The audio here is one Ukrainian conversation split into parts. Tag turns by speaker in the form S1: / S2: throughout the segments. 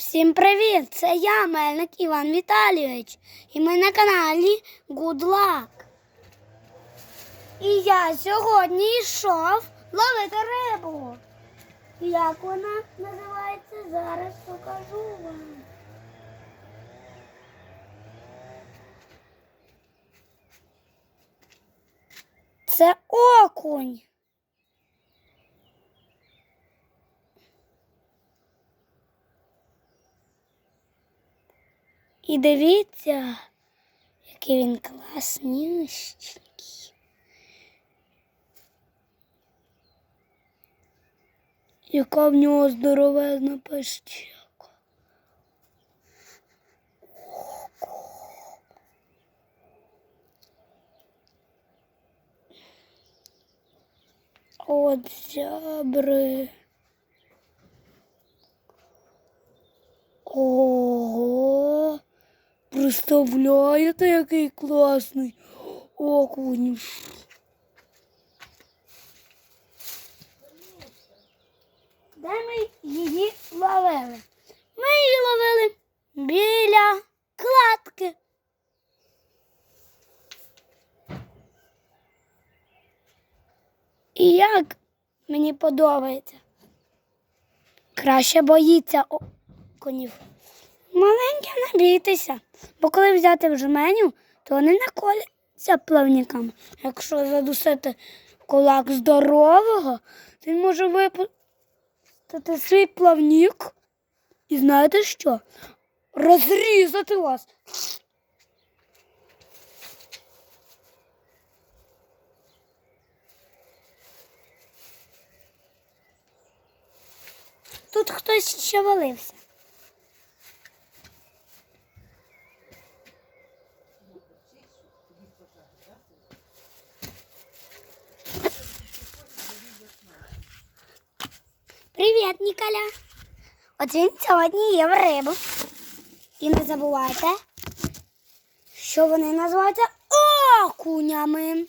S1: Всім привіт! Це я, Мельник Іван Віталійович. І ми на каналі Good Luck. І я сьогодні йшов ловити рибу. Як вона називається, зараз покажу вам. Це окунь. І дивіться, який він класнющий. Яка в нього здоровезна пащека. От зябри. Представляєте, який класний окунь. Де ми її ловили? Ми її ловили біля кладки. І як мені подобається. Краще боїться окунів. Маленькі не бо коли взяти в жменю, то вони не коляться плавниками. Якщо задусити кулак здорового, він може випустити свій плавник і знаєте що? Розрізати вас. Тут хтось ще валився. Привіт, Ніколя. Він сьогодні є в рибу. І не забувайте, що вони називаються окунями.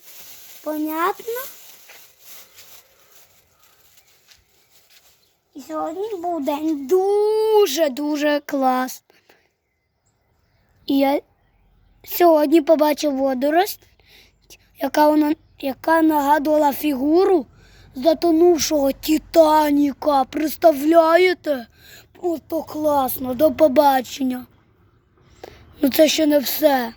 S1: Понятно? І сьогодні був день дуже-дуже класний. І я сьогодні побачив водорость, яка вона яка нагадувала фігуру затонувшого Титаніка. Представляєте? Ото класно, до побачення. Ну це ще не все.